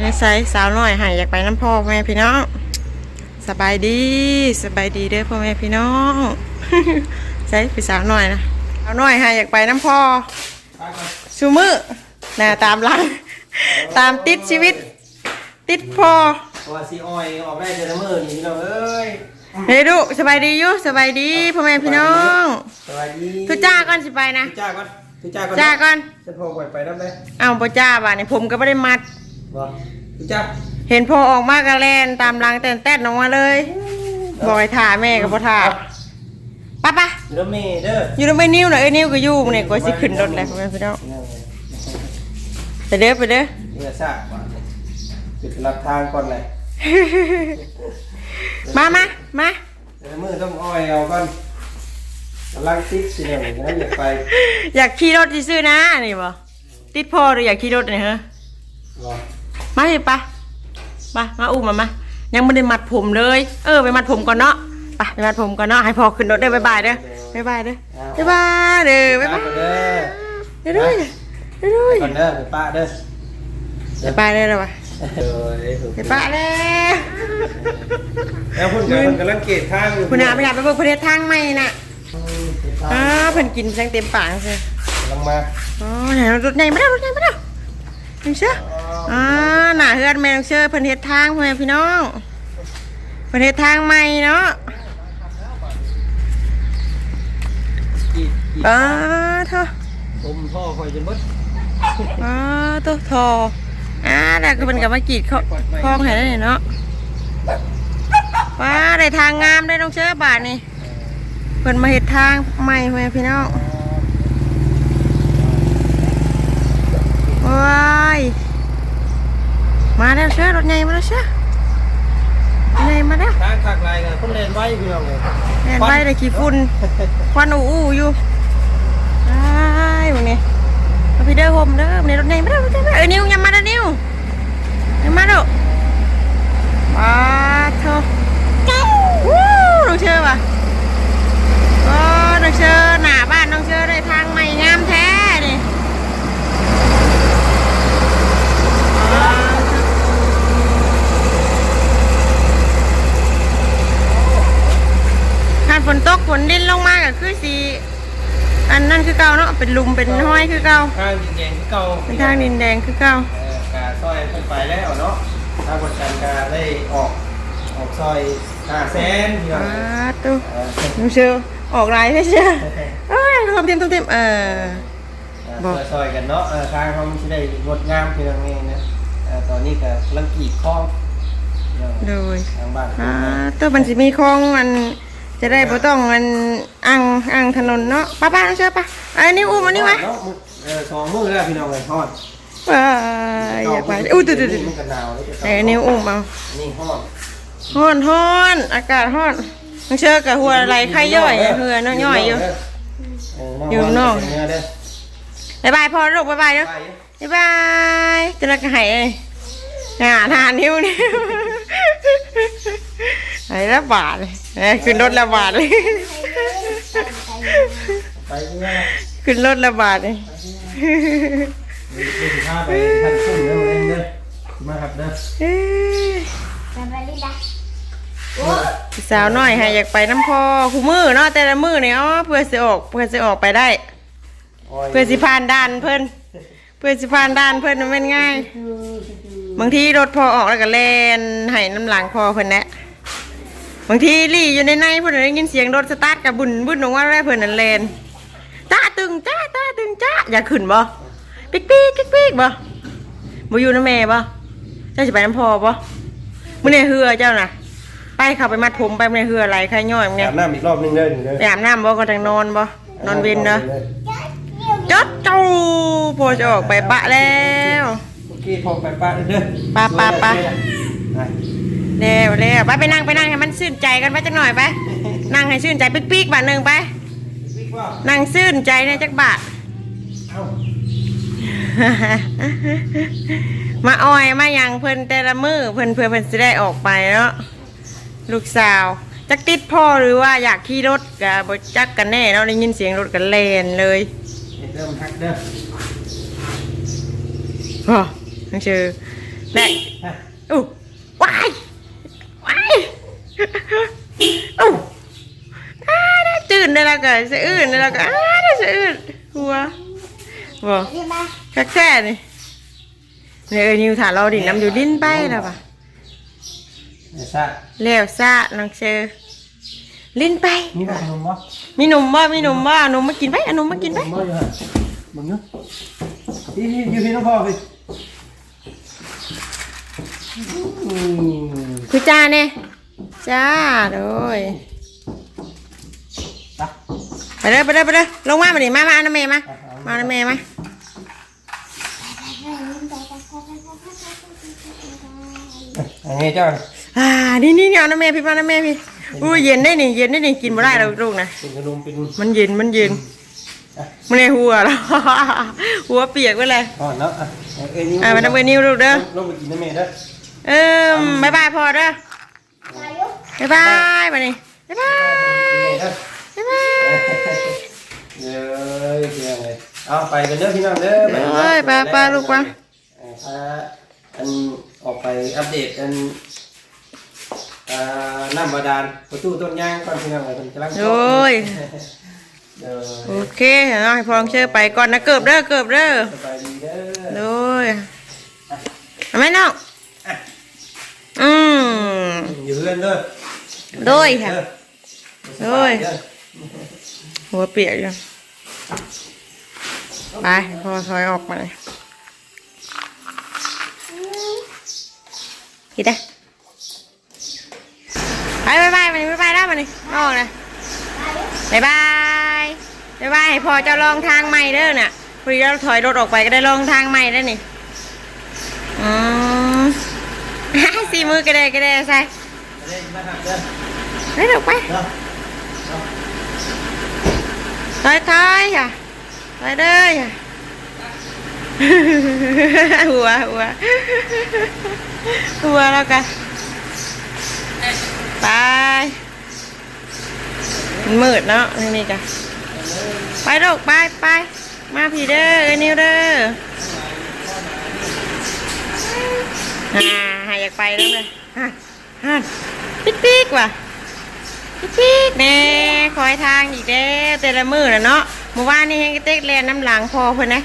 ในไซส์สาวน้อยหายอยากไปน้ำพ่อพ่อแม่พี่น้องสบายดีสบายดีเด้อพ่อแม่พี่น้องใส่ไปสาวน้อยนะสาวน้อยหายอยากไปน้ำพ่อชูมือน่ะตามหลังตามติดชีวิต ติดพ่อตัวซีออยออกได้เดือนละหมื่นนี่พี่น้องเอ้ยเฮ้ยดูสบายดีอยู่สบายดีพ่อแม่พี่น้องสวัสดีทุจ้าก่อนสิไปนะทุจ้าก่อนทุจ้าก่อนจ้าก่อนจะพอปล่อยไปได้ไหมเอาบ่จ้าบ่านี่ผมก็ไม่ได้มัด บ่ทุจ้าเห็นพ่อออกมากระแลนตามหลังแต่นแต้นออกมาเลยบอกให้ถ่าแม่ก็บ่ถ่าไป้าป้าเดี๋ยวเมย์เด้ออยู่ตรงไปนิ้วหน่อยเอ้ยนิ้วก็อยู่เนี่ยก็สิขึ้นรถแล้วพ่อแม่พี่น้องไปเด้อไปเด้อเนื้อซากก่อนปิดรับทางก่อนเลยมามามาเดือนละหมื่นต้องออยเอาก่อนกำลังติดสิเนี่ยนะอยากไป อยากขี่รถซื่อๆนะนี่บ่ติดพ่อหรืออยากขี่รถเนี่ยฮะบ่ มาสิปะมามาอุ้มมามายังไม่ได้มัดผมเลย เออไปมัดผมก่อนเนาะไปไปมัดผมก่อนเนาะให้พ่อขึ้นรถเด้อบ๊ายบายเด้อบ๊ายบายเด้อบ๊ายบายเด้อบ๊ายบายเด้อเด้อเด้อเด้อเด้อก่อนเด้อไปป้าเด้อบ๊ายบายเด้อเด้อวะเออเด้อบ๊ายบายเด้อแล้วพุ่นกันมันกำลังเกตทางอยู่คุณอาไปหาไปเบิ่งประเทศทางใหม่น่ะอ้าเพิ่นกินแซงเต็มปากเลยกำลังมาอ๋อไหนรถใหญ่มาแล้วรถใหญ่มาแล้วน้องเชื่อ อ่าหน้าเฮือนแม่น้องเชื่อเพิ่นเฮ็ดทางพ่อแม่พี่น้องเพิ่นเฮ็ดทางใหม่เนาะกีดกีดอ้าเถอะผมพ่อคอยจนเบดอ้าตัวทออ่าแล้วก็เพิ่นก็มากรีดเขาคลองให้ได้เนาะว้าได้ทางงามได้น้องเชื่อบาทนี่เพิ่นมาเฮ็ดทางใหม่พ่อแม่พี่น้องว้าย มาแล้วเชื่อรถใหญ่มาแล้วเชื่อรถใหญ่มาแล้วทางขักลายกันคนเล่นไว้พี่น้องเลยแม่นไว้ได้ขี้ฝุ่นควันอู้อู้อยู่ไอ้วันนี้เอาพี่เด้อโฮมเด้อวันนี้รถใหญ่มาแล้วรถใหญ่มาแล้วเอ้ยนิวยังมาแล้วนิวยังมาแล้วว้าเธอวู้น้องเชื่อป่ะก็น้องเชื่อหน้าบ้านน้องเชื่อได้ทางใหม่งามแท้นี่ว้าวเธอถ้าฝนตกฝนดินลงมาก็คือสีอันนั่นคือ เก่าเนาะเป็นหลุมเป็นห้อยคือเก่าทางดินแดงที่เก่าเป็นทางดินแดงคือเก่าเอ่อกาซอยขึ้นไปแล้วเนาะทางบนกันกาได้ออกออกซอยห้าแสนพี่น้องว้าเลยตู้เออน้องเชื่อออกลายไม่เชื่อเอ้ยทำเต็มทำเต็มเออ บอก ซอยๆกันเนาะเออทางเขาไม่ได้งดงามพี่น้องนี่นะเอ่อตอนนี้ก็กำลังกรีดคลองเนาะโดยทางบ้านอ่าตัวมันจะมีคลองมัน จะได้บ่ต้องมันอ่างอ่างถนนเนาะป้าป้าน้องเชื่อป่ะไอ้นี่อุ้มอันนี้ไว้เนาะมือเออสองมือแล้วพี่น้องเลยทอดว้ายอยากไปอู้ตื่นตื่นมันก็หนาวแล้วจะไอ้นิ้วอุ้มเอานี่ทอดฮ้อนฮ้อนอากาศฮ้อนน้องเชื่อกับหัวไหลไข้ย่อยเหือน้องย่อยอยู่อยู่ข้างนอกเด้อบ๊ายบายพอลูกบ๊ายบายเด้อไปบ๊ายบายจะรักหายเลยงานหานิ้วนิ้ว ไอ้ละบาทเลยเอ้ยขึ้นรถละบาทเลย ไปเนี่ยขึ้นรถละบาทเลยดูสิพาไปทันพุ่งเด้อเองเด้อมาครับเด้อเอ้ยสาวน้อยให้อยากไปน้ำพอคู่มือเนาะแต่ละมือเนี่ยอ๋อเพื่อสิออกเพื่อสิออกไปได้เพื่อสิผ่านด่านเพิ่นเพื่อสิผ่านด่านเพิ่นมันเป็นง่าย บางทีรถพอออกแล้วก็แล่นให้น้ำหลังพอเพิ่นแหละ บางทีลี่อยู่ในในเพิ่นได้ยินเสียงรถสตาร์ทกับบุญบุญออกมาแล้วเพิ่นนั่นแล่นจ้าตึงจ้าจ้าตึงจ้าอยากขึ้นบ่ปิ๊กปิ๊กปิ๊กปิ๊กบ่บ่อยู่น้ำแม่บ่เจ้าสิไปน้ำพอบ่มื้อนี้เฮือเจ้าน่ะ ไปเข้าไปมัดผมไปมื้อนี้เฮือไหลใครย่อยมื้อนี้อาบน้ำอีกรอบนึงเด้อนี่เด้อไปอาบน้ำบ่ก็ทางนอนบ่นอนเว้นเด้อจัดจูพอจะออกไปปะแล้วโอเคพอไปป้าเด้อไปไปไปไป เร็วเร็วไปไปนั่งไปนั่งให้มันชื่นใจกันไปจักหน่อยไปนั่งให้ชื่นใจปิ๊กปิ๊กบาทหนึ่งไปบิ๊กว่านั่งชื่นใจในจักบาทเอ้ามาอ้อยมาหยังเพิ่นแต่ละมือเพิ่นเพื่อเพิ่นสิได้ออกไปเนาะลูกสาวจักติดพ่อหรือว่าอยากขี่รถกับ่จักกันแน่เนาะได้ยินเสียงรถกันแล่นเลยเด้อมันทักเด้ออ๋อนังชื่อได้อู้ว้าย ว้ายอู้อ้าได้ตื่นได้แล้วก็สะอื้นได้แล้วก็อ้าได้สะอื้นหัวบ่คักแท้นี่เนี่ยเอ้ยนิวถาเราดินน้ำอยู่ดินไปแล้วป่ะเดี๋ยวซะแล้วซะน้องเชอลิ้นไป มีขนมบ่มีหนุ่มบ่มีหนุ่มบ่เอาหนุ่มมากินไปเอาหนุ่มมากินไปขมบ่อยู่ฮะมึงเนาะพี่พี่อยู่พี่น้องพ่อพี่อืม คือจ้าเนี่ยจ้าโดยไปไปเลยไปเลยไปเลยลงมามาดิมามาเอาน้ำเมย์มามาเอาน้ำเมย์มาอันนี้เจ้าอ่านี่นี่นี่เอาน้ำเมย์พี่มาน้ำเมย์พี่อู้เย็นได้นี่เย็นได้นี่กินบ่ได้แล้วลูกนะเป็นขนมเป็นมันเย็นมันเย็นมันในหัวแล้วหัวเปียกไปเลยอ๋อเนาะอะเอ้ยนี่อ่ามาน้ำเมย์นิ้วลูกเด้อลงไปกินน้ำเมย์เด้อ เออบายบายพอเด้อบายบายมานี่บายบายเด้อบ๊ายบายเด้อเพียงเลยเอาไปกันเด้อพี่น้องเด้อเอ้ยไปไปลูกไปเอ่อพาอันออกไปอัปเดตอันอ่าน้ำบาดาลประตูต้นยางก่อนพี่น้องเลยเป็นกำลังโอ้ยเด้อโอเคเนาะให้พอลองเชื่อไปก่อนนะเกือบเด้อเกือบเด้อสบายดีเด้อโดยเอาไหมน้อง อืมอยู่เพื่อนเด้อโดยค่ะเด้อโดยเด้อหัวเปียกอยู่ไปพอถอยออกมาเลยกินได้ไปบายบายมานี่บายบายแล้วมานี่นอกเลยบายบายบายบายให้พอเจะลองทางใหม่เด้อน่ะพอดีเราถอยรถออกไปก็ได้ลองทางใหม่ได้วนี่อืม สี่มือก็ได้ก็ได้ใส่เด้อมาหักไปเดี๋ยวไปเด้อถอยถอยค่ะถอยเด้อค่ะหัวหัวหัวแล้วกันไปมืดเนาะนี่นี่กันไปลูกไปไปมาพี่เด้อเอนิวเด้อ อยากไปแล้วเลยฮ่าฮ่าปิ๊กปิ๊กว่ะปิ๊กปิ๊กแน่คอยทางอีกเด้อแต่ละมือนะเนาะเมื่อวานนี่เฮงเต็กแลนน้ำหลังพอเพิ่อนนะ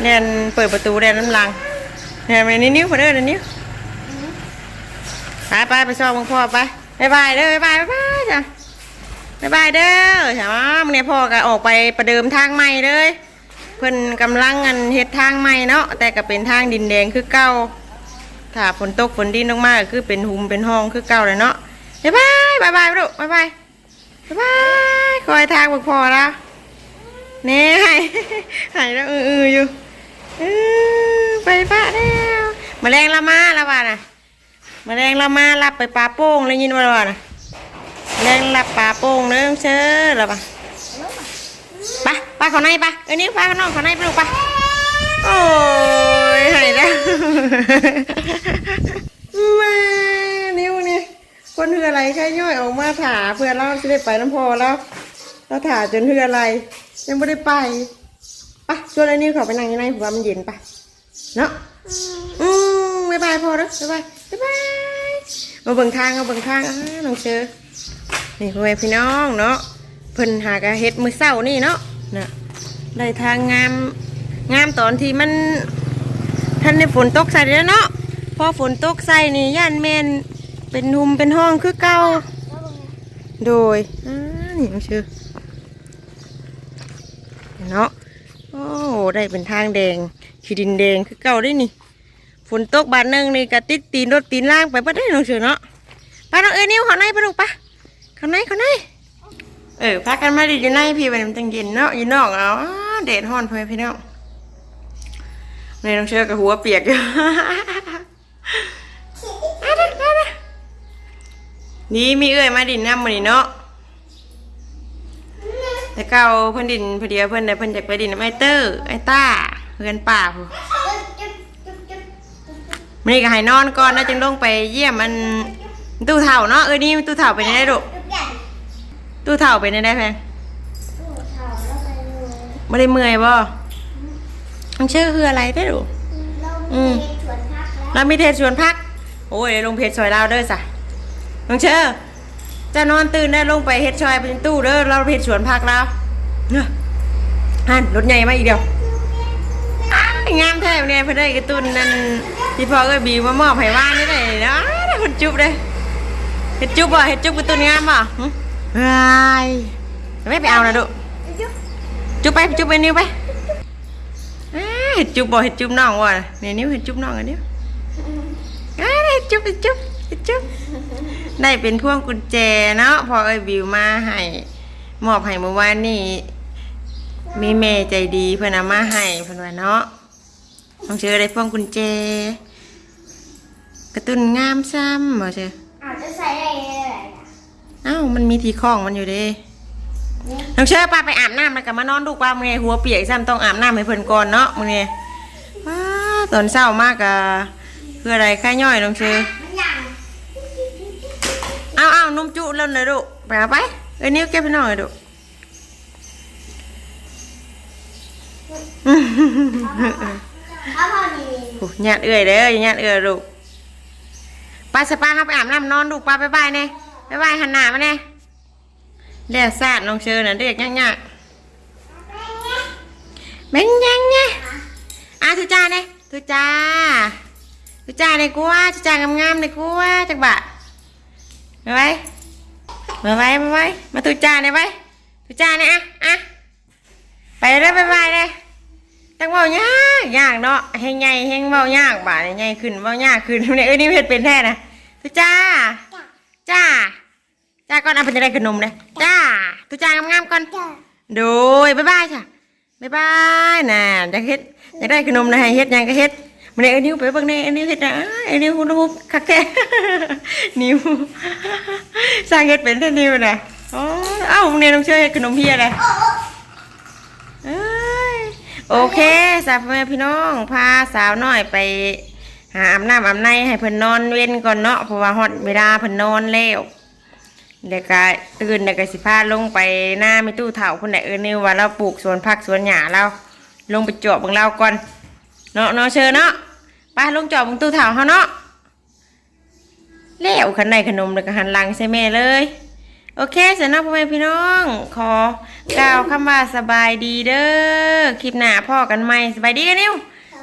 แลนเปิดประตูแลนน้ำหลังแลนไปนี่นิ้วเพิ่นเด้อนะนิ้วไปไปไปชอบมึงพ่อไปบายบายเด้อบายบายบายบายจ้ะบายบายเด้อใช่ไหมมึงเนี่ยพ่อก็ออกไปประเดิมทางใหม่เลยเพิ่นกำลังงันเฮ็ดทางใหม่เนาะแต่ก็เป็นทางดินแดงคือเก่า ถ้าฝนตกฝนดินลงมาก็คือเป็นหุมเป็นห้องคือเก่าเลยเนาะบายบายบายบายลูกบายบายบ๊ายบายคอยทางบอกพอแล้วเนี่ยหายหายแล้วเออๆอยู่เออไปปะแล้วมาแรงละมาล้วว่าน่ะมาแรงละมารับไปปลาโป้งเลยยินว่าว่าน่ะแรงรับปลาโป้งเนื้อเชื่อแล้วปะไปไปเขาในปะเอ้นี่ไปข้างนอกเขาในไปลูกปะโอ้ยหายแล้ว มานิ้วนี่ คนเฮืออะไรใช่ ย่อยออกมาถาเพื่อเราจะได้ไปน้ำพอแล้วเราถาจนเฮืออะไร ยังไม่ได้ไปปะชวนไอ้นี่เขาไปนั่งยังไงผมว่ามันเย็นปะเนาะอืมบ๊ายบายพอแล้วบ๊ายบายบ๊ายบายมาเบิ่งทางมาเบิ่งทางอ่าน้องเชอนี่พ่อแม่พี่น้องเนาะเพิ่นหากะเฮ็ดมือเศร้านี่เนาะน่ะได้ทางงามงามตอนที่มันท่านในฝนตกใส่แล้วเนาะพอฝนตกใส่นี่ย่านแมน เป็นหุมเป็นห้องคือเก่าโดยอ่านี่น้องชื่อเนาะโอ้ได้เป็นทางแดงขีดินแดงคือเก่าได้นี่ฝนตกบาดนึงนี่กะติดตีนรถตีนล่างไปบ่ได้น้องเชื่อเนาะไปน้องเอ้ยนิ้วเขาในไปลูกปะเขาในเขาในเออพากันมาดีอยู่ในพี่วันนี้มันจังเย็นเนาะอยู่นอกเอาอ้าแดดฮ้อนพ่อพี่น้องในน้องเชื่อกับหัวเปียกอยู่ นี่มีเอ้ยมาดินน้ำมันนี่เนาะแต่เก่าเพิ่นดินพอดียวเพิ่นได้เพิ่นอยากไปดินน้ำไอเตอร์ไอต้าเพื่อนป่าผู้มันนี่ก็ให้นอนก่อนนะจึงลงไปเยี่ยมมันตู้เถ่าเนาะเอ้ยนี่ตู้เถ่าเป็นยังไงลูกตู้เถ่าเป็นยังไงแพงไม่ได้เมื่อยบ่มันชื่อคืออะไรได้อลูกอืมเรามีเทศสวนพัก โอ้ยลงเพจซอยเราเด้อสะ น้องเชอร์จะนอนตื่นได้ลงไปเฮ็ดซอยเป็นตู้เด้อเราเพจสวนพักเราเนาะฮันรถใหญ่มาอีกเดียวงามแท้เนี่ยเพื่อได้กระตุ้นนั่นที่พ่อก็บีมามอบให้ว่านี่เลยเนาะคนจุ๊บเลยเฮ็ดจุ๊บบ่เฮ็ดจุ๊บกระตุ้นงามบ่หึไอ้ไม่ไปเอานะดุจุ๊บไปจุ๊บไปนิ้วไปเฮ็ดจุ๊บบ่เฮ็ดจุ๊บน้องว่ะเนี่ยนิ้วเฮ็ดจุ๊บน้องอันเดียวอ้าวได้จุ๊บได้จุ๊บ จุ๊บได้เป็นพวงกุญแจเนาะพอเอ้ยบิวมาให้มอบให้เมื่อวานนี่มีเมย์ใจดีเพื่อนเอามาให้เพื่อนว่าเนาะต้องเชื่อได้พวงกุญแจ กระตุ้นงามซ้ำบ่เชื่ออาจจะใส่ได้เลยอะเอ้ามันมีทีคล้องมันอยู่เด้น้องเชื่อป้าไปอาบน้ำแล้วก็มานอนดูป้ามึงไงหัวเปียกซ้ำต้องอาบน้ำให้เพิ่นก่อนเนาะมึงไงว้าตอนเช้ามากอะเพื่ออะไรแค่ย่อยน้องเชื่อมันยังเอาเอานมจุแล้วนะลูกไปเอาไปเอ้ยนิ้วเก็บไปหน่อยลูกเอาพอดีโอ้ญาติเอื้อยเด้อญาติเอื้อยลูกไปสปาครับไปอาบน้ำนอนลูกไปไปไปเนี่ยไปไปหันหน้ามาเนี่ยเรียกซาดลงเชิญน่ะเรียกยากยากๆเป็นยังไงอะทุจ้าเนี่ยทุจ้าทุจ้าในกูว่าทุจ้างามๆในกูว่าจักบะ มาไว้มาไว้มาไว้มาทุจ้าเนี่ยไว้ทุจ้าเนี่ยอะอะไปเลยไปไปเลยจังเว้ายากยากเนาะให้ใหญ่ให้เว้ายากบาดใหญ่ขึ้นเว้ายากขึ้นเนี่ยเอ้ยนี่เฮ็ดเป็นแท้นะทุจ้าจ้าจ้าก่อนเอาไปจะได้ขนมเลยจ้าทุจ้างามๆก่อนจ้ะโดยบ๊ายบายจ้ะบ๊ายบายน่ะอยากเฮ็ดอยากได้ขนมนะให้เฮ็ดหยังก็เฮ็ด มันเนี่ยไอ้นิ้วไปบิ่งในไอ้นิ้วเฮ็ดนะไอ้นิ้วฮู้คักแท้นิ้วสร้างเฮ็ดเป็นแท้นิ้วน่ะอ๋อเอ้ามึงเนี่ยต้องช่วยเฮ็ดขนมเพียอะไรเอ้ยโอเคสาวพ่อแม่พี่น้องพาสาวน้อยไปหาอาบน้ำอาบในให้เพิ่นนอนเว้นก่อนเนาะเพราะว่าฮอดเวลาเพิ่นนอนแล้วเดี๋ยวก็ตื่นเดี๋ยวก็สิพาลงไปหน้ามีตู้เถาคนไหนเออนิวว่าเราปลูกสวนผักสวนหญ้าเราลงไปจอบเบิ่งเราก่อนเนาะเนาะเชิญเนาะ ไปลงจอบเบิ่งตู้เถาเฮาเนาะแล้วขันใดขนมแล้วก็หันหลังใส่แม่เลย โอเคสำหรับพ่อแม่พี่น้อง ขอกล่าวคำว่าสบายดีเด้อคลิปหน้าพ่อกันไหมสบายดีกันนิว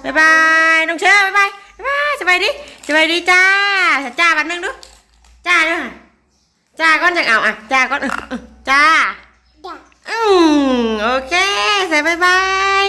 บ๊ายบายน้องเชื่อบ๊ายบายบ๊ายบายสบายดีสบายดีจ้าจ้าวันหนึงดูจ้าด้วยจ้าก้อนจากเอาอะจ้าก้อนเออเออจ้าจ้ะอืมโอเคใส่บ๊ายบาย